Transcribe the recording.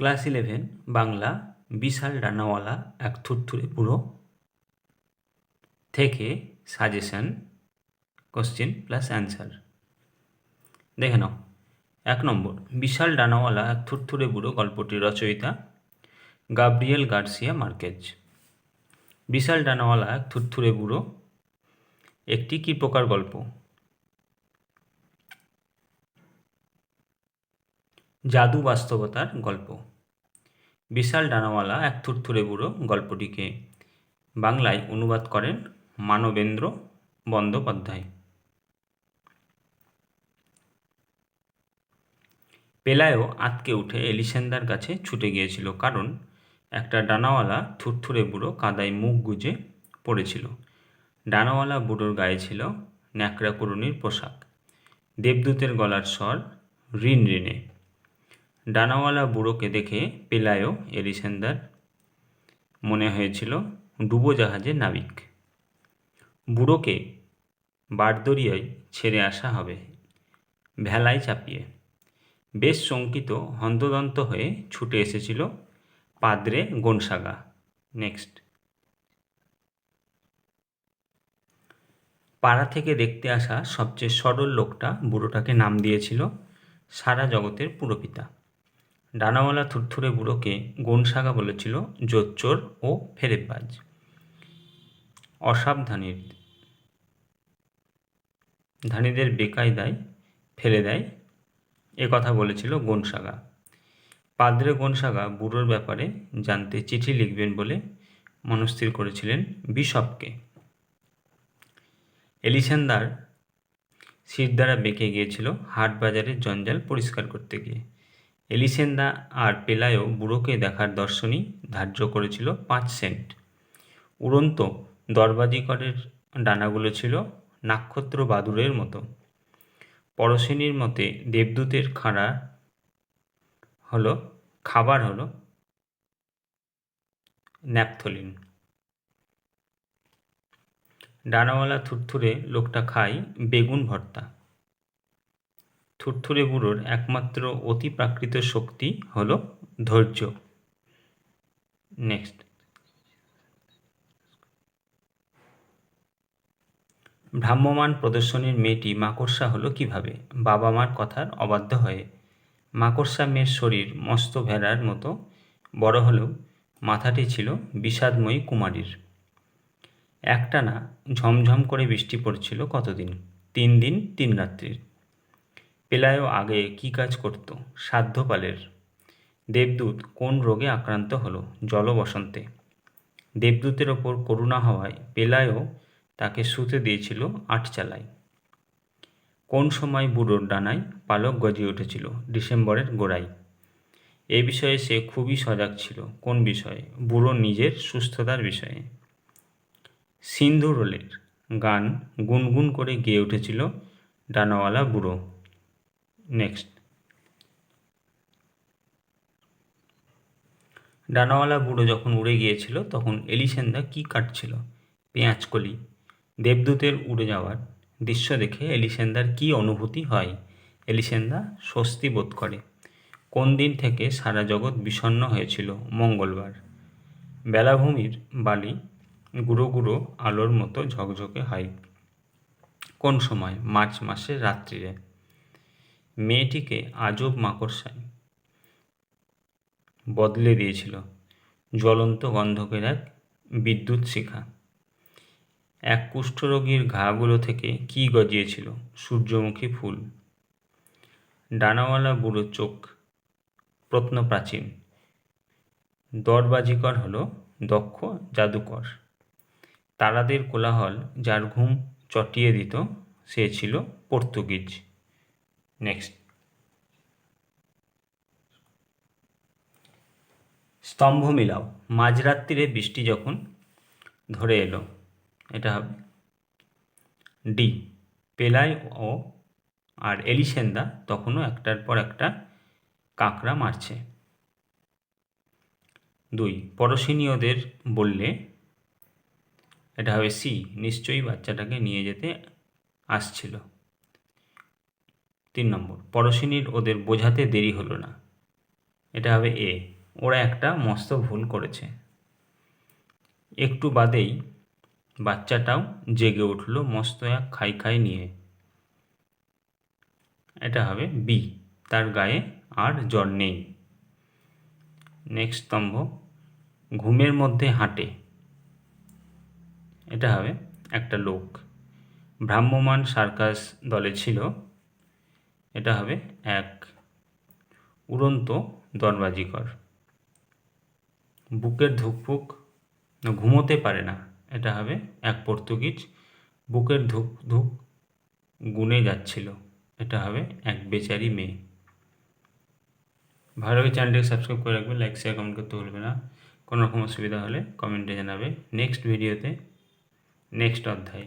Class eleven, Bangla, বিশাল ডানাওয়ালা এক থুরথুরে বুড়ো। থেকে সাজেশন কোশ্চেন প্লাস অ্যান্সার দেখে নাও। এক নম্বর, বিশাল ডানাওয়ালা এক থুরথুরে বুড়ো গল্পটির রচয়িতা গাব্রিয়েল গার্সিয়া মার্কেজ। বিশাল ডানাওয়ালা এক থুরথুরে বুড়ো, একটি কী প্রকার গল্প? জাদু বাস্তবতার গল্প। বিশাল ডানাওয়ালা এক থুরথুরে বুড়ো গল্পটিকে বাংলায় অনুবাদ করেন মানবেন্দ্র বন্দ্যোপাধ্যায়। পেলায়ও আতকে উঠে এলিসেন্দার কাছে ছুটে গিয়েছিল কারণ একটা ডানাওয়ালা থুরথুরে বুড়ো কাদায় মুখ গুজে পড়েছিল। ডানাওয়ালা বুড়োর গায়ে ছিল ন্যাকড়া করুণীর পোশাক। দেবদূতের গলার স্বর ঋণ ঋণে। ডানাওয়ালা বুড়োকে দেখে পেলায়ও এলিসেন্দার মনে হয়েছিল ডুবোজাহাজের নাবিক। বুড়োকে বারদরিয়ায় ছেড়ে আসা হবে, ভেলায় চাপিয়ে। বেশ শঙ্কিত হন্তদন্ত হয়ে ছুটে এসেছিল পাদ্রে গনসাগা। নেক্সট। পাড়া থেকে দেখতে আসা সবচেয়ে সরল লোকটা বুড়োটাকে নাম দিয়েছিল সারা জগতের পুরপিতা। ডানাওয়ালা থুরথুরে বুড়োকে গনসাগা বলেছিল জোচ্চোর ও ফেরেববাজ। অসাবধানীর। ধানীদের বেকায়দায় ফেলে দেয়, এ কথা বলেছিল গনসাগা। পাদ্রে গনসাগা বুড়োর ব্যাপারে জানতে চিঠি লিখবেন বলে মনস্থির করেছিলেন বিশপকে। এলিসেন্দার শির দ্বারা বেঁকে গিয়েছিল হাট বাজারের জঞ্জাল পরিষ্কার করতে গিয়ে। এলিসেন্দা আর পেলায়ও বুড়োকে দেখার দর্শনই ধার্য করেছিল পাঁচ সেন্ট। উড়ন্ত দরবাজিকরের ডানাগুলো ছিল নাক্ষত্র বাদুরের মতো। পরশিনীর মতে দেবদূতের খাড়া হলো, খাবার হলো ন্যাপথলিন। ডানাওয়ালা থুরথুরে লোকটা খায় বেগুন ভর্তা। থুরথুরে বুড়োর একমাত্র অতি প্রাকৃত শক্তি হলো ধৈর্য। নেক্সট ভ্রাম্যমান প্রদর্শনীর মেয়েটি মাকড়সা হলো কীভাবে? বাবা মার কথার অবাধ্য হয়ে। মাকড়সা মেয়ের শরীর মস্ত ভেড়ার মতো, বড় হলেও মাথাটি ছিল বিষাদময়ী কুমারীর। একটানা ঝমঝম করে বৃষ্টি পড়ছিল কতদিন? তিন দিন, তিন রাত্রির। পেলায়ও আগে কি কাজ করত? সাধ্যপালের। দেবদূত কোন রোগে আক্রান্ত হলো? জলবসন্তে। দেবদূতের ওপর করুণা হওয়ায় পেলায়ও তাকে শুতে দিয়েছিল আটচালায় কোন সময় বুড়োর ডানায় পালক গজিয়ে উঠেছিল? ডিসেম্বরের গোড়ায়। এ বিষয়ে সে খুবই সজাগ ছিল। কোন বিষয়ে? বুড়ো নিজের সুস্থতার বিষয়ে। সিন্ধু রোলের গান গুনগুন করে গেয়ে উঠেছিল ডানাওয়ালা বুড়ো। নেক্সট ডানাওয়ালা বুড়ো যখন উড়ে গিয়েছিল, তখন এলিসেন্দা কি কাটছিল? পেঁয়াজকলি দেবদূতের উড়ে যাওয়ার দৃশ্য দেখে এলিসেন্দার কি অনুভূতি হয়? এলিসেন্দা স্বস্তি বোধ করে। কোন দিন থেকে সারা জগৎ বিষণ্ন হয়েছিল মঙ্গলবার? বেলাভূমির বালি গুঁড়ো গুঁড়ো আলোর মতো ঝকঝকে হয়। কোন সময়? মার্চ মাসের রাত্রিরে। মেয়েটিকে আজব মাকড়সায় বদলে দিয়েছিল জ্বলন্ত গন্ধকের এক বিদ্যুৎ শিখা। এক কুষ্ঠরোগীর ঘাগুলো থেকে কি গজিয়েছিল সূর্যমুখী ফুল। ডানাওয়ালা বুড়ো চোখ প্রত্নপ্রাচীন। দরবাজিকর হল দক্ষ জাদুকর। তারাদের কোলাহল যার ঘুম চটিয়ে দিত সে ছিল পর্তুগিজ। নেক্সট স্তম্ভ মিলাও মাঝরাত্রিরে বৃষ্টি যখন ধরে এলো, এটা হবে ডি পেলাই ও আর এলিসেন্দা তখনও একটার পর একটা কাঁকড়া মারছে। দুই, পরশিনীয়দের বললে এটা হবে সি নিশ্চয়ই বাচ্চাটাকে নিয়ে যেতে আসছিল। তিন নম্বর পরশিনীর ওদের বোঝাতে দেরি হলো না। এটা হবে এ। ওরা একটা মস্ত ভুল করেছে। একটু বাদেই বাচ্চাটাও জেগে উঠল মস্ত এক খাই খাই নিয়ে। এটা হবে বি তার গায়ে আর জ্বর নেই। নেক্সট স্তম্ভ, ঘুমের মধ্যে হাঁটে। এটা হবে একটা লোক। ভ্রাম্যমান সার্কাস দলে ছিল। এটা হবে এক। উড়ন্ত দরবাজিকর বুকের ধুকপুক ঘুমোতে পারে না, এটা হবে এক পর্তুগিজ। বুকের ধুক ধুক গুনে যাচ্ছিল, এটা হবে এক বেচারি মেয়ে। ভালো লাগে চ্যানেলটিকে সাবস্ক্রাইব করে রাখবে লাইক শেয়ার কমেন্ট করতে ভুলবে না। কোনো রকম অসুবিধা হলে কমেন্টে জানাবে। নেক্সট ভিডিওতে নেক্সট অধ্যায়।